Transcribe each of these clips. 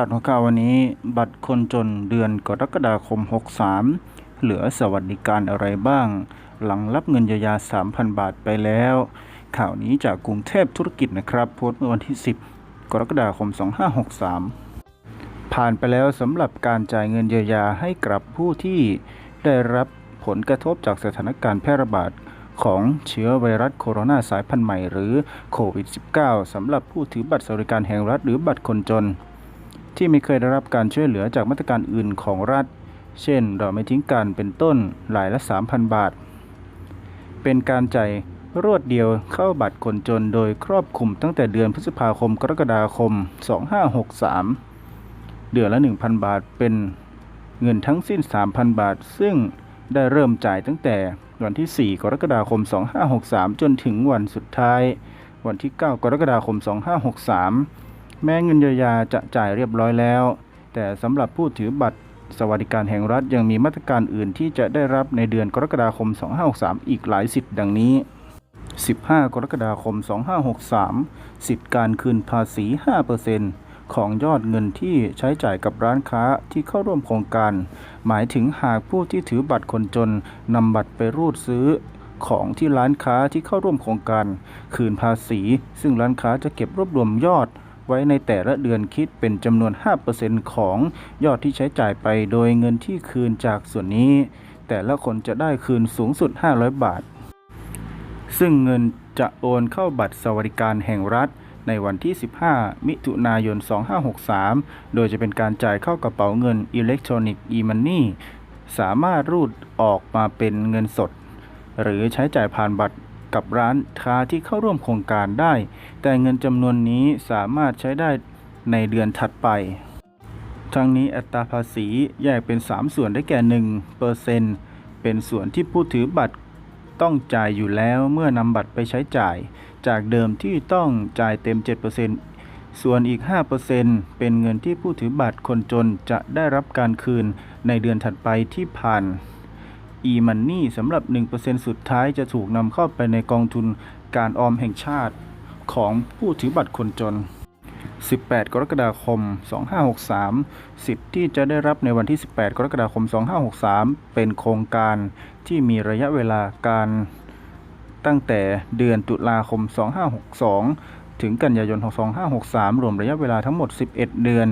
าดหัวข่าววันนี้ บัตรคนจนเดือนกรกฎาคม 63 เหลือสวัสดิการอะไรบ้าง หลังรับเงินเยียวยา 3,000 บาทไปแล้ว ข่าวนี้จากกรุงเทพธุรกิจนะครับ โพสต์เมื่อวันที่ 10 กรกฎาคม 2563 ผ่านไปแล้วสำหรับการจ่ายเงินเยียวยาให้กับผู้ที่ได้รับผลกระทบจากสถานการณ์แพร่ระบาดของเชื้อไวรัสโคโรนาสายพันธุ์ใหม่หรือโควิด -19 สำหรับผู้ถือบัตรสวัสดิการแห่งรัฐหรือบัตรคนจน ที่ไม่เคยได้รับการช่วยเหลือจากมาตรการอื่นของรัฐ เช่นเราไม่ทิ้งกันเป็นต้นรายละ 3,000 บาท เป็นการจ่ายรวดเดียวเข้าบัตรคนจนโดยครอบคลุมตั้งแต่เดือนพฤษภาคมกรกฎาคม 2563 เดือนละ 1,000 บาทเป็นเงินทั้งสิ้น 3,000 บาท ซึ่งได้เริ่มจ่ายตั้งแต่วันที่ 4 กรกฎาคม 2563 จนถึงวันสุดท้าย วันที่ 9 กรกฎาคม 2563 แม้เงินเยียวยาจะจ่ายเรียบร้อยแล้ว แต่สำหรับผู้ถือบัตรสวัสดิการแห่งรัฐยังมีมาตรการอื่นที่จะได้รับในเดือนกรกฎาคม 2563 อีกหลายสิทธิ์ดังนี้ 15 กรกฎาคม 2563 สิทธิการคืนภาษี 5%ของยอดเงินที่ใช้จ่ายกับร้านค้าที่เข้าร่วมโครงการ หมายถึงหากผู้ที่ถือบัตรคนจนนำบัตรไปรูดซื้อของที่ร้านค้าที่เข้าร่วมโครงการ คืนภาษี ซึ่งร้านค้าจะเก็บรวบรวมยอด ไว้ในแต่ละเดือนคิดเป็นจำนวน 5%ของยอดที่ใช้จ่ายไปโดยเงินที่คืนจากส่วนนี้ แต่ละคนจะได้คืนสูงสุด 500 บาท ซึ่งเงินจะโอนเข้าบัตรสวัสดิการแห่งรัฐในวันที่ 15 มิถุนายน 2563 โดยจะเป็นการจ่ายเข้ากระเป๋าเงินอิเล็กทรอนิกส์ e-money สามารถรูดออกมาเป็นเงินสด หรือใช้จ่ายผ่านบัตร กับร้านค้าที่เข้าร่วมโครงการได้ แต่เงินจำนวนนี้สามารถใช้ได้ในเดือนถัดไป ทั้งนี้อัตราภาษีแยกเป็น 3 ส่วนได้แก่1%เปอร์เซ็นต์เป็นส่วนที่ผู้ถือบัตรต้องจ่ายอยู่แล้วเมื่อนำบัตรไปใช้จ่าย จากเดิมที่ต้องจ่ายเต็ม 7%ส่วนอีก 5%เป็นเงินที่ผู้ถือบัตรคนจนจะได้รับการคืนในเดือนถัดไปที่ผ่าน e-money สำหรับ 1%สุดท้ายจะถูกนำเข้าไปในกองทุนการออมแห่งชาติของผู้ถือบัตรคนจน 18 กรกฎาคม 2563 สิทธิ์ที่จะได้รับในวันที่ 18 กรกฎาคม 2563 เป็นโครงการที่มีระยะเวลาการตั้งแต่เดือนตุลาคม 2562 ถึงกันยายน2563 รวมระยะเวลาทั้งหมด 11 เดือน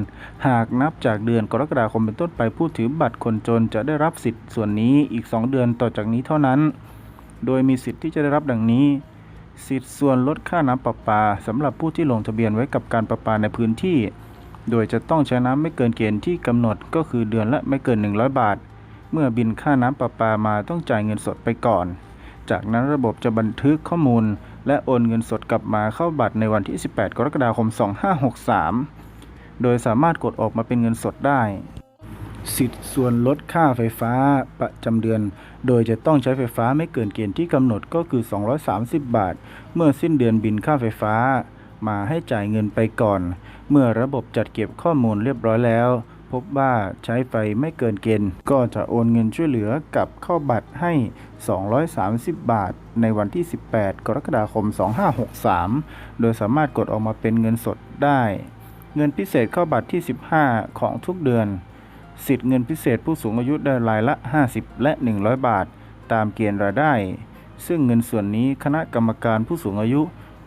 หากนับจากเดือนกรกฎาคมเป็นต้นไปผู้ถือบัตรคนจนจะได้รับสิทธิ์ส่วนนี้อีก 2 เดือนต่อจากนี้เท่านั้น โดยมีสิทธิ์ที่จะได้รับดังนี้ สิทธิ์ส่วนลดค่าน้ำประปาสำหรับผู้ที่ลงทะเบียนไว้กับการประปาในพื้นที่ โดยจะต้องใช้น้ำไม่เกินเกณฑ์ที่กำหนดก็คือเดือนละไม่เกิน 100 บาท เมื่อบินค่าน้ำประปามาต้องจ่ายเงินสดไปก่อน จากนั้นระบบจะบันทึกข้อมูล และโอนเงินสดกลับมาเข้าบัตรในวันที่ 18 กรกฎาคม 2563 โดยสามารถกดออกมาเป็นเงินสดได้ สิทธิ์ส่วนลดค่าไฟฟ้าประจำเดือน โดยจะต้องใช้ไฟฟ้าไม่เกินเกณฑ์ที่กำหนดก็คือ 230 บาท เมื่อสิ้นเดือนบินค่าไฟฟ้า มาให้จ่ายเงินไปก่อน เมื่อระบบจัดเก็บข้อมูลเรียบร้อยแล้ว พบว่าใช้ไฟไม่เกินเกณฑ์ ก็จะโอนเงินช่วยเหลือกับเข้าบัตรให้ 230 บาท ในวันที่ 18 กรกฎาคม 2563 โดยสามารถกดออกมาเป็นเงินสดได้ เงินพิเศษเข้าบัตรที่ 15 ของทุกเดือน สิทธิ์เงินพิเศษผู้สูงอายุได้รายละ 50 และ 100 บาท ตามเกณฑ์รายได้ ซึ่งเงินส่วนนี้คณะกรรมการผู้สูงอายุ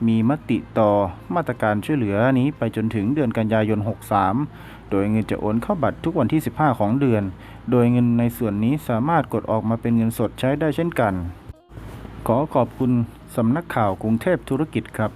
มีมติต่อมาตรการช่วยเหลือนี้ไปจนถึงเดือนกันยายน 63 โดยเงินจะโอนเข้าบัตรทุกวันที่ 15 ของเดือน โดยเงินในส่วนนี้สามารถกดออกมาเป็นเงินสดใช้ได้เช่นกัน ขอขอบคุณสำนักข่าวกรุงเทพธุรกิจครับ